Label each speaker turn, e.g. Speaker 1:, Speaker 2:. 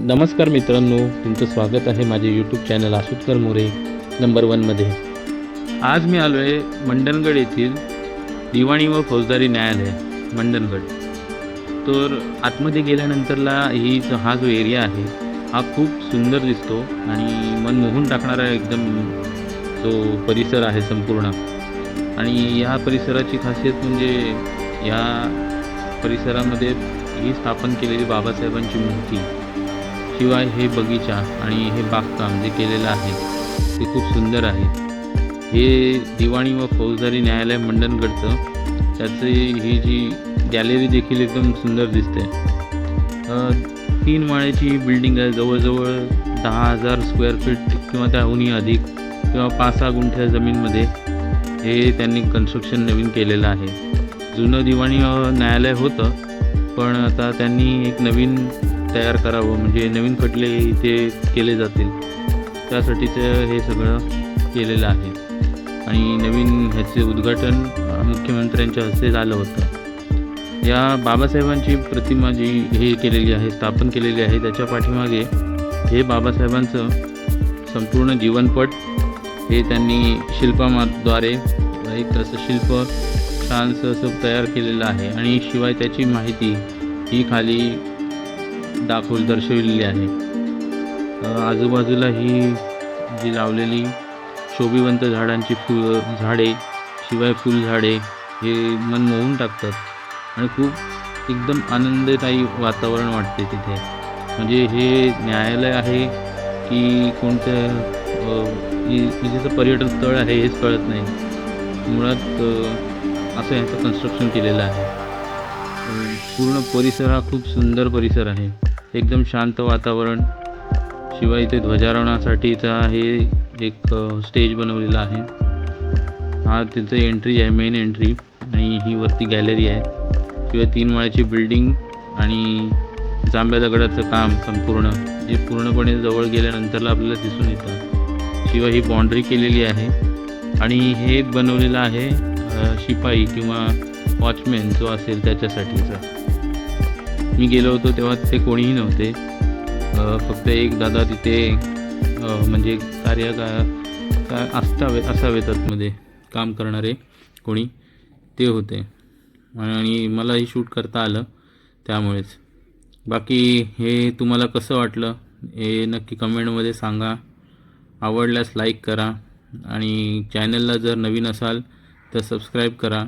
Speaker 1: नमस्कार मित्रांनो तुमचं स्वागत आहे माझे YouTube channel Asutkar More number वनमध्ये आज मी आलो आहे मंडणगड येथील दिवाणी व फौजदारी न्यायालय मंडणगड. तर आतमध्ये गेल्यानंतरला ही जो- हा जो एरिया आहे हा खूप सुंदर दिसतो आणि मन मोहून टाकणारा एकदम जो परिसर आहे संपूर्ण. आणि या परिसराची खासियत म्हणजे या परिसरामध्ये ही स्थापन केलेली बाबासाहेबांची मूर्ती. शिवाय हे बगीचा आणि हे बागकाम जे केलेलं आहे ते खूप सुंदर आहे. हे दिवाणी व फौजदारी न्यायालय मंडणगडचं त्याचे ही जी गॅलरी देखील एकदम सुंदर दिसते. तीन माळ्याची बिल्डिंग आहे. जवळजवळ दहा हजार स्क्वेअर फीट किंवा त्याहूनही अधिक किंवा पाच सहा गुंठ्या जमीनमध्ये हे त्यांनी कन्स्ट्रक्शन नवीन केलेलं आहे. जुनं दिवाणी न्यायालय होतं पण आता त्यांनी एक नवीन तयार करावं म्हणजे नवीन खटले इथे केले जातील. त्यासाठीचं हे सगळं केलेलं आहे. आणि नवीन ह्याचे उद्घाटन मुख्यमंत्र्यांच्या हस्ते झालं होतं. या बाबासाहेबांची प्रतिमा जी हे केलेली आहे स्थापन केलेली आहे त्याच्या पाठीमागे हे बाबासाहेबांचं संपूर्ण जीवनपट हे त्यांनी शिल्पाद्वारे एक असं शिल्प छानसं असं तयार केलेलं आहे. आणि शिवाय त्याची माहिती ही खाली दाखवून दर्शविलेली आहे. आजूबाजूला ही जी लावलेली शोभिवंत झाडांची फुल झाडे शिवाय फुलझाडे हे मन मोहून टाकतात. आणि खूप एकदम आनंददायी वातावरण वाटते तिथे. म्हणजे हे न्यायालय आहे की कोणतं अ, म्हणजे पर्यटन स्थळ आहे हेच कळत नाही. मुळात असं ह्याचं कन्स्ट्रक्शन केलेलं आहे. पूर्ण परिसर हा खूप सुंदर परिसर आहे. एकदम शांत वातावरण. शिवाय इथे ध्वजारोहणासाठीचा हे एक स्टेज बनवलेला आहे. हा तिथे एंट्री आहे मेन एंट्री आणि ही वरती गॅलरी आहे. शिवाय तीन माळ्याची बिल्डिंग आणि जांभ्या दगडाचं काम संपूर्ण. जे पूर्णपणे जवळ गेल्यानंतरला आपल्याला दिसून येतं. शिवाय ही बाँड्री केलेली आहे. आणि हे बनवलेलं आहे शिपाई किंवा वॉचमॅन जो असेल त्याच्यासाठीचा. मी गेलो होतो तेव्हा तिथे कोणीही नव्हते. फक्त एक दादा तिथे म्हणजे कार्य का का असावे असावेत आतमध्ये काम करणारे कोणी ते होते. आणि मलाही शूट करता आलं त्यामुळेच. बाकी हे तुम्हाला कसं वाटलं? हे नक्की कमेंटमध्ये सांगा. आवडल्यास लाईक करा. आणि चॅनलला जर नवीन असाल तर सबस्क्राईब करा.